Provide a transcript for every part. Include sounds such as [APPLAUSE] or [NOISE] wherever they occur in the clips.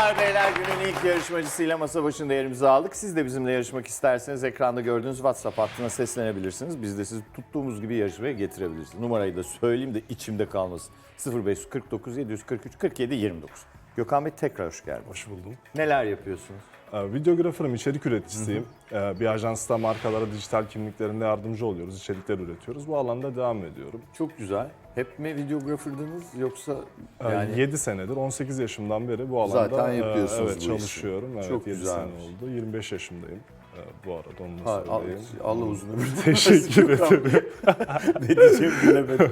Hanımlar beyler günün ilk yarışmacısıyla masa başında yerimizi aldık. Siz de bizimle yarışmak isterseniz ekranda gördüğünüz WhatsApp hattına seslenebilirsiniz. Biz de sizi tuttuğumuz gibi yarışmaya getirebilirsiniz. Numarayı da söyleyeyim de içimde kalmasın. 0549 743 47 29. Gökhan Bey tekrar hoş geldiniz. Hoş buldum. Neler yapıyorsunuz? Ee, Videografırım, içerik üreticisiyim. Ee, Bir ajansta markalara dijital kimliklerinde yardımcı oluyoruz, içerikler üretiyoruz. Bu alanda devam ediyorum. Çok güzel. Hep mi videografırdınız yoksa Yani yani 7 senedir, 18 yaşımdan beri bu alanda Zaten e, yapıyorsunuz bu evet, işi. çalışıyorum. Evet, Çok 7 güzelmiş. sene oldu. 25 yaşındayım e, bu arada onu da söyleyeyim. Allah uzun ömür [LAUGHS] Teşekkür ederim. [LAUGHS] ne diyeceğimi bilemedim.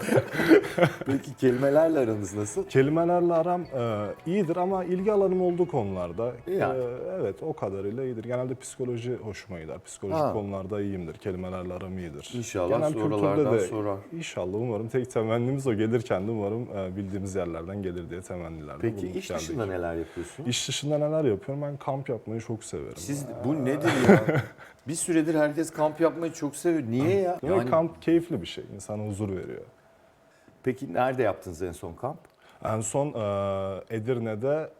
Peki kelimelerle aranız nasıl? Kelimelerle aram e, iyidir ama ilgi alanım olduğu konularda Yani. e, evet o kadarıyla iyidir. Genelde psikoloji hoşuma gider. Psikolojik Ha. konularda iyiyimdir. Kelimelerle aram iyidir. İnşallah Genel kültürde sorulardan de sorar. İnşallah umarım tek temennimiz o gelirken de umarım e, bildiğimiz yerlerden gelir diye temennilerde Peki iş geldik. dışında neler yapıyorsunuz? İş dışında neler yapıyorum? Ben kamp yapmayı çok severim. Siz bu nedir [LAUGHS] ya? [LAUGHS] Bir süredir herkes kamp yapmayı çok seviyor. Niye ya? Ve Yani, kamp keyifli bir şey. insana huzur veriyor. Peki nerede yaptınız en son kamp? En son e, Edirne'de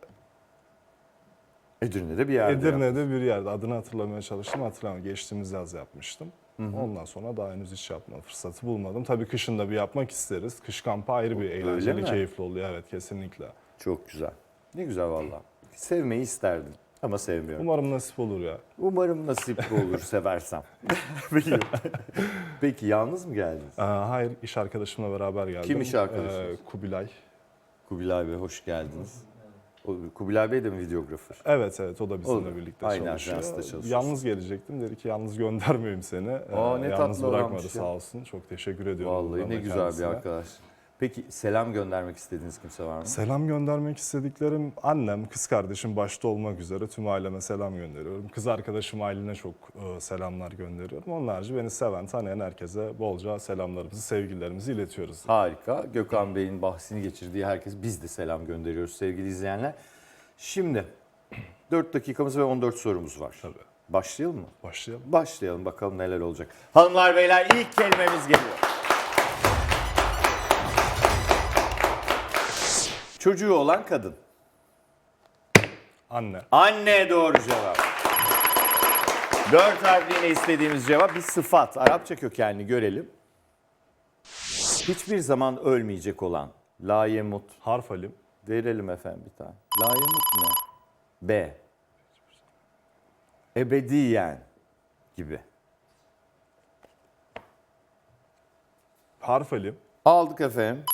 Edirne'de bir yerde. Edirne'de bir yerde adını hatırlamaya çalıştım hatırlamıyorum. Geçtiğimiz yaz yapmıştım. Ondan sonra daha henüz hiç yapma fırsatı bulmadım. Tabii kışın da bir yapmak isteriz. Kış kampı ayrı bir eğlenceli, mi? keyifli oluyor. Evet kesinlikle. Çok güzel. Ne güzel valla. Sevmeyi isterdim ama sevmiyorum. Umarım nasip olur ya. Umarım nasip olur seversem. [LAUGHS] Peki. [LAUGHS] Peki yalnız mı geldiniz? Ee, hayır iş arkadaşımla beraber geldim. Kim iş arkadaşınız? Ee, Kubilay. Kubilay Bey hoş geldiniz. O- Kubilay Bey de mi videografer? Evet evet o da bizimle O da birlikte aynı çalışıyor. ajansta çalışıyor. Yalnız gelecektim. Dedi ki yalnız göndermeyeyim seni. Aa, ne yalnız tatlı bırakmadı ya. sağ olsun. Çok teşekkür ediyorum. Vallahi ne güzel kendisine. bir arkadaş. Peki selam göndermek istediğiniz kimse var mı? Selam göndermek istediklerim annem, kız kardeşim başta olmak üzere tüm aileme selam gönderiyorum. Kız arkadaşım Aylin'e çok e, selamlar gönderiyorum. Onun harici beni seven, tanıyan herkese bolca selamlarımızı, sevgilerimizi iletiyoruz. Harika. Gökhan Bey'in bahsini geçirdiği herkes biz de selam gönderiyoruz sevgili izleyenler. Şimdi [CLEARS THROAT] 4 dakikamız ve 14 sorumuz var. Tabii. Başlayalım mı? Başlayalım. Başlayalım bakalım neler olacak. Hanımlar beyler ilk kelimemiz geliyor. Çocuğu olan kadın. Anne. Anne doğru cevap. Dört harfliğine istediğimiz cevap bir sıfat. Arapça kökenli görelim. Hiçbir zaman ölmeyecek olan. Layemut. Harf alim. Verelim efendim bir tane. Layemut ne? B. Ebediyen gibi. Harf alim. Aldık efendim.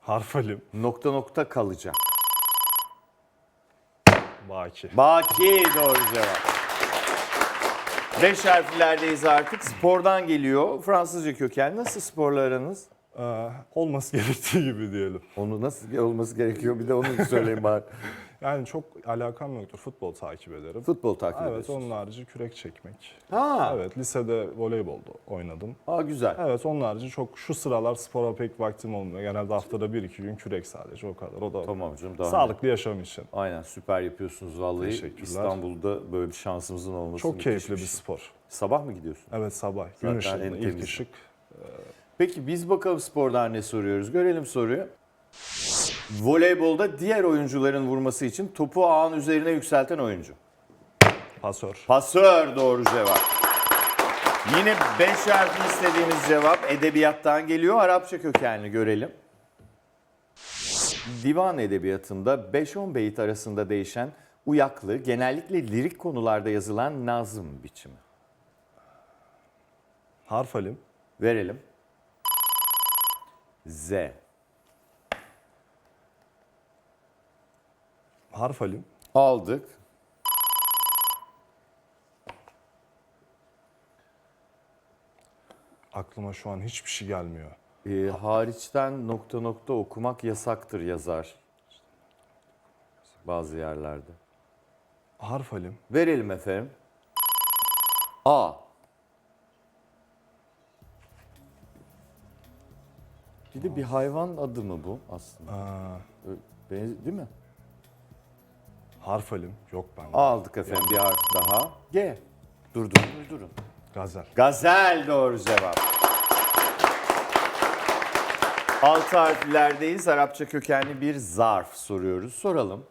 Harf alim. Nokta nokta kalacak. Baki. Baki doğru cevap. Beş harflerdeyiz artık. Spordan geliyor. Fransızca köken. Nasıl sporla aranız? Ee, olması [LAUGHS] gerektiği gibi diyelim. Onu nasıl olması gerekiyor? Bir de onu söyleyin bari. [LAUGHS] Yani çok alakam yoktur. Futbol takip ederim. Futbol takip Evet ediyorsunuz. onun harici kürek çekmek. Ha, Evet lisede voleybolda oynadım. ha, güzel. Evet onun harici çok şu sıralar spora pek vaktim olmuyor. Genelde haftada bir iki gün kürek sadece o kadar. O da Tamam canım. Daha sağlıklı yaşam için. Aynen süper yapıyorsunuz vallahi. Teşekkürler. İstanbul'da böyle bir şansımızın olması Çok müthiş keyifli bir şey. spor. Sabah mı gidiyorsun? Evet sabah Zaten gün ışığında ilk temizi. ışık. Peki biz bakalım spordan ne soruyoruz? Görelim soruyu. Voleybolda diğer oyuncuların vurması için topu ağın üzerine yükselten oyuncu. Pasör. Pasör doğru cevap. Yine 5 harfli istediğimiz cevap edebiyattan geliyor. Arapça kökenli görelim. Divan edebiyatında 5-10 beyit arasında değişen uyaklı, genellikle lirik konularda yazılan nazım biçimi. Harf alim. Verelim. Z. Harf alim. Aldık. Aklıma şu an hiçbir şey gelmiyor. Ee, hariçten nokta nokta okumak yasaktır yazar. Bazı yerlerde. Harf alim. Verelim efendim. A. Bir de bir hayvan adı mı bu aslında? Aa, Ö- benz- Değil mi? Harf alim. Yok bende. Aldık efendim bir harf daha. G. Durdurun, durdurun. Gazel. Gazel doğru cevap. Altı harflerdeyiz. Arapça kökenli bir zarf soruyoruz. Soralım.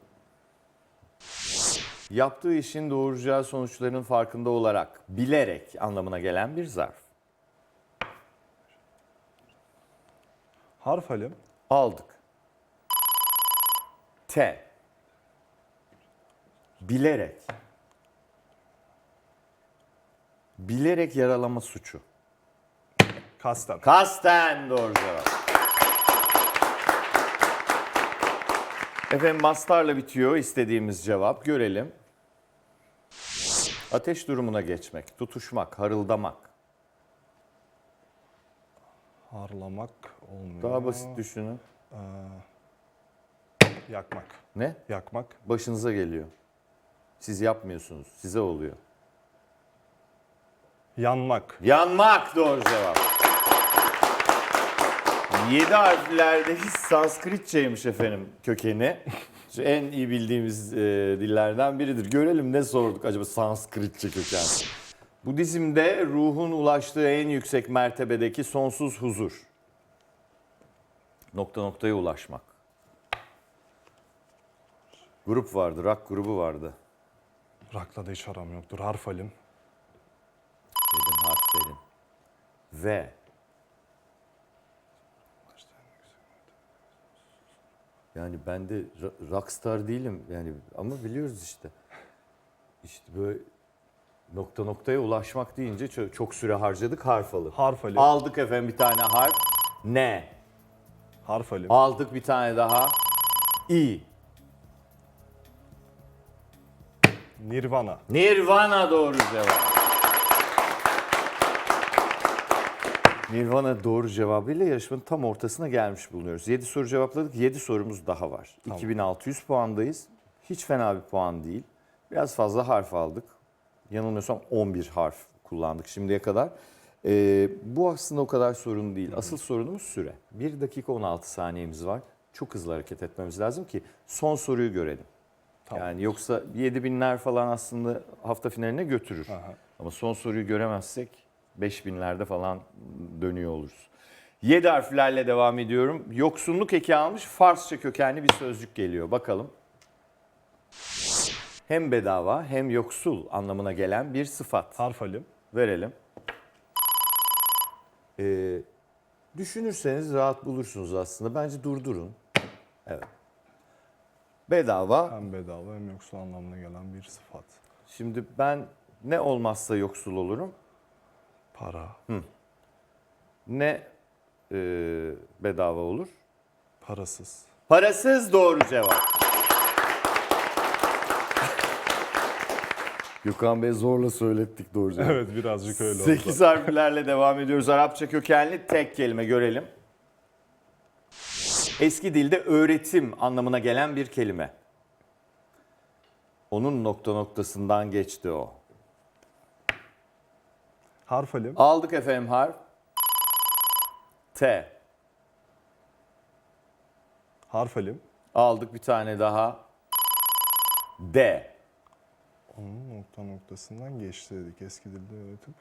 Yaptığı işin doğuracağı sonuçların farkında olarak, bilerek anlamına gelen bir zarf. Harf alayım. Aldık. T. Bilerek. Bilerek yaralama suçu. Kasten. Kasten doğru cevap. Efendim mastarla bitiyor istediğimiz cevap. Görelim. Ateş durumuna geçmek, tutuşmak, harıldamak. Harlamak olmuyor. Daha basit düşünün. Yakmak. Ne? Yakmak. Başınıza geliyor. Siz yapmıyorsunuz. Size oluyor. Yanmak. Yanmak doğru cevap. Yedi harflerdeyiz. Sanskritçeymiş efendim kökeni. Şu en iyi bildiğimiz e, dillerden biridir. Görelim ne sorduk acaba Sanskritçe köken. Budizm'de ruhun ulaştığı en yüksek mertebedeki sonsuz huzur. Nokta noktaya ulaşmak. Grup vardı, rock grubu vardı. Rakla da hiç aram yoktur. Harf alayım. Verin harf verin. V. Yani ben de rockstar değilim yani ama biliyoruz işte. İşte böyle nokta noktaya ulaşmak deyince çok, çok süre harcadık harf alıp. Harf alayım. Aldık efendim bir tane harf. N. Harf alayım. Aldık bir tane daha. İ. Nirvana. Nirvana doğru cevap. Nirvana doğru cevabıyla yarışmanın tam ortasına gelmiş bulunuyoruz. 7 soru cevapladık. 7 sorumuz daha var. 2600 puandayız. Hiç fena bir puan değil. Biraz fazla harf aldık. Yanılmıyorsam 11 harf kullandık şimdiye kadar. Ee, bu aslında o kadar sorun değil. Asıl sorunumuz süre. 1 dakika 16 saniyemiz var. Çok hızlı hareket etmemiz lazım ki son soruyu görelim. Tamam. Yani yoksa 7000'ler falan aslında hafta finaline götürür. Aha. Ama son soruyu göremezsek 5000'lerde falan dönüyor oluruz. 7 harflerle devam ediyorum. Yoksunluk eki almış Farsça kökenli bir sözcük geliyor. Bakalım. Hem bedava hem yoksul anlamına gelen bir sıfat. Harf alayım. Verelim. Ee, düşünürseniz rahat bulursunuz aslında. Bence durdurun. Evet. Bedava Hem bedava hem yoksul anlamına gelen bir sıfat. Şimdi ben ne olmazsa yoksul olurum, Para. ne e, bedava olur. Parasız. Parasız doğru cevap. Gökhan Bey zorla söylettik doğru cevap. Evet birazcık öyle oldu. 8 harflerle devam ediyoruz. Arapça kökenli tek kelime görelim. Eski dilde öğretim anlamına gelen bir kelime. Onun nokta noktasından geçti o. Harf alayım. Aldık efendim harf. T. Harf alayım. Aldık bir tane daha. D. Onun nokta noktasından geçti dedik eski dilde öğretim.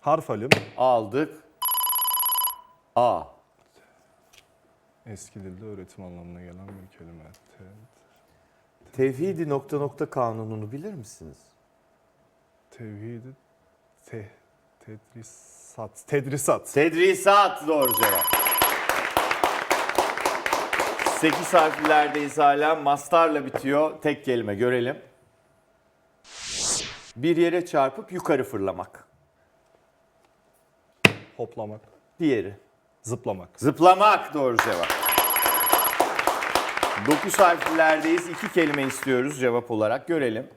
Harf alayım. Aldık. A. Eski dilde öğretim anlamına gelen bir kelime. Te, Tevhidi nokta nokta kanununu bilir misiniz? tevhidi te, tedrisat. Tedrisat. Tedrisat doğru cevap. 8 harflerdeyiz hala. Mastarla bitiyor. Tek kelime görelim. Bir yere çarpıp yukarı fırlamak. Hoplamak. Diğeri. Zıplamak. Zıplamak doğru cevap. 9 harflerdeyiz. İki kelime istiyoruz cevap olarak. Görelim.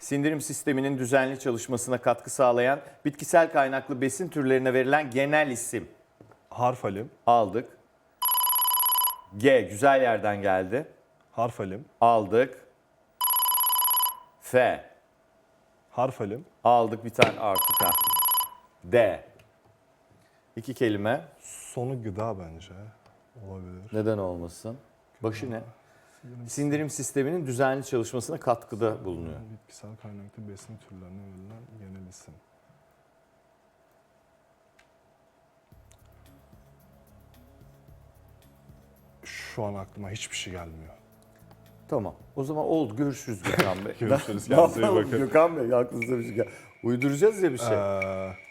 Sindirim sisteminin düzenli çalışmasına katkı sağlayan bitkisel kaynaklı besin türlerine verilen genel isim. Harf alayım. Aldık. G güzel yerden geldi. Harf alayım. Aldık. F Harf alayım. aldık bir tane artık ha. D. İki kelime. Sonu gıda bence. Olabilir. Neden olmasın? Başı ne? Sindirim sisteminin düzenli çalışmasına katkıda bulunuyor. Bitkisel kaynaklı besin türlerine verilen genel isim. Şu an aklıma hiçbir şey gelmiyor. Tamam. O zaman oldu. Görüşürüz Gökhan Bey. [LAUGHS] Görüşürüz, kendinize iyi bakın. Gökhan Bey aklınıza bir şey gel. Uyduracağız ya bir şey. Ee,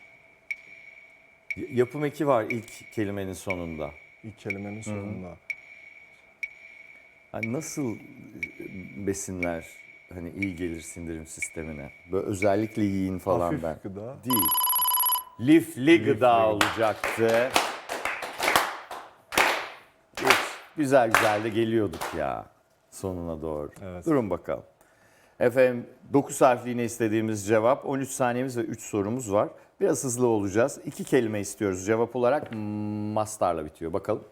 Yapım eki var ilk kelimenin sonunda. ilk kelimenin sonunda. Hani nasıl e, besinler hani iyi gelir sindirim sistemine? Böyle özellikle yiyin falan Hafif ben. gıda. Değil. Lifli gıda gıda. olacaktı. Üf, güzel güzel de geliyorduk ya sonuna doğru. Evet. Durun bakalım. Efendim 9 harfli yine istediğimiz cevap. 13 saniyemiz ve 3 sorumuz var. Biraz hızlı olacağız. İki kelime istiyoruz cevap olarak. Mastarla bitiyor. Bakalım.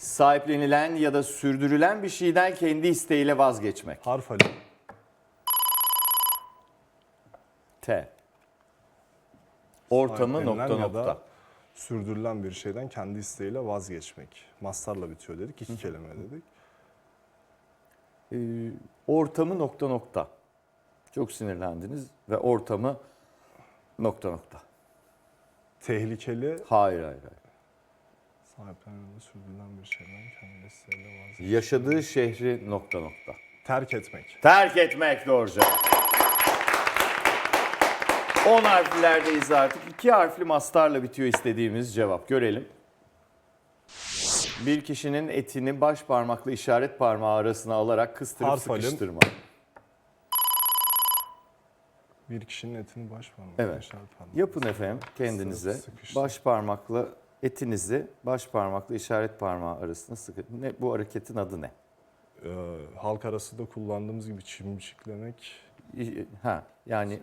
Sahiplenilen ya da sürdürülen bir şeyden kendi isteğiyle vazgeçmek. Harf Ali. T. Ortamı Sahiplenilen nokta ya da nokta. Sürdürülen bir şeyden kendi isteğiyle vazgeçmek. Mastarla bitiyor dedik. iki kelime dedik. Ee, ortamı nokta nokta. Çok sinirlendiniz ve ortamı nokta nokta. Tehlikeli. Hayır hayır hayır. Da sürdürülen bir şeyden kendi isteğiyle vazgeçmek. Yaşadığı şehri nokta nokta. Terk etmek. Terk etmek doğru cevap. 10 harflerdeyiz artık. 2 harfli mastarla bitiyor istediğimiz cevap. Görelim. Bir kişinin etini baş parmakla işaret parmağı arasına alarak kıstırıp Harf alayım. sıkıştırma. Bir kişinin etini baş parmağı. Evet. işaret parmağı. Yapın efendim kendinize. Baş parmakla etinizi baş parmakla işaret parmağı arasına sıkı. Ne bu hareketin adı ne? Ee, halk arasında kullandığımız gibi çimçiklemek. İ- Ha yani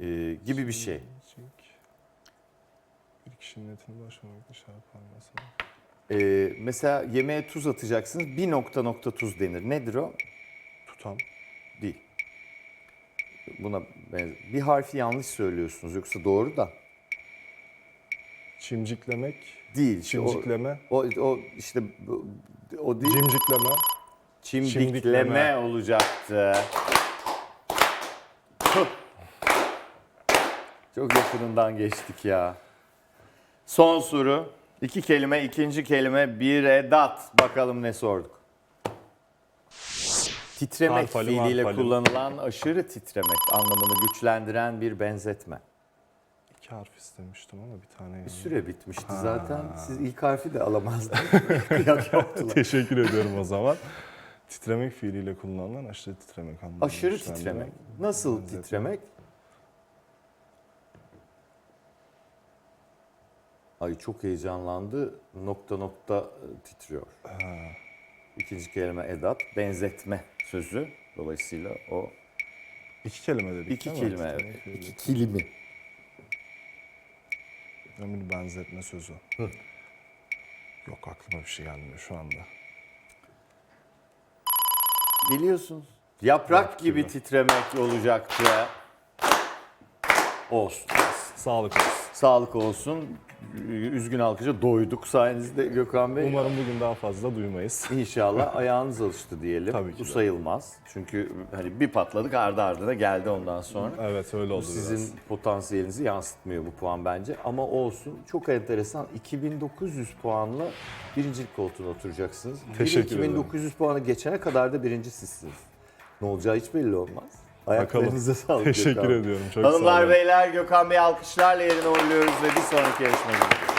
e, gibi bir şey. Bir kişinin etini baş parmakla işaret parmağı arasına. E, mesela yemeğe tuz atacaksınız. Bir nokta nokta tuz denir. Nedir o? Tutam. Değil. Buna benzer. Bir harfi yanlış söylüyorsunuz. Yoksa doğru da. Çimciklemek. Değil. İşte o, Çimcikleme. o, o işte bu- o değil. Cimcikleme. Çimdikleme, Çimdikleme. olacaktı. Tüh. Çok yakınından geçtik ya. Son soru. İki kelime, ikinci kelime bir edat. Bakalım ne sorduk. Titremek Harf alayım, fiiliyle harf alayım. kullanılan aşırı titremek anlamını güçlendiren bir benzetme. İki harf istemiştim ama bir tane Bir süre bitmişti zaten. Siz ilk harfi de alamazdınız. Kıyak [LAUGHS] yaptılar. Teşekkür ediyorum o zaman. Titremek fiiliyle kullanılan aşırı titremek anlamında. Aşırı titremek. Nasıl titremek? Ay çok heyecanlandı. Nokta nokta e, titriyor. Ha, İkinci kelime edat. Benzetme sözü. Dolayısıyla o iki kelime dedik iki kelime. Fiili. iki kelime. Bir benzetme sözü. Yok aklıma bir şey gelmiyor şu anda. Biliyorsunuz. Yaprak gibi gibi. titremek olacaktı. Olsun. Sağlık olsun. Sağlık olsun. Üzgün alkışa doyduk sayenizde Gökhan Bey. Umarım bugün daha fazla duymayız. İnşallah ayağınız alıştı diyelim. Tabii ki Bu de. sayılmaz. Çünkü hani bir patladık ardı ardına geldi ondan sonra. Evet öyle oldu sizin biraz. potansiyelinizi yansıtmıyor bu puan bence. Ama olsun. Çok enteresan. 2900 puanla birincilik koltuğuna oturacaksınız. Teşekkür ederim. 2900 puanı geçene kadar da birinci sizsiniz. Ne olacağı hiç belli olmaz. Ayaklarınıza sağlık. Teşekkür Gökhan ediyorum. Çok sağ Hanımlar olun. beyler Gökhan Bey alkışlarla yerine uğurluyoruz ve bir sonraki yarışmacımız.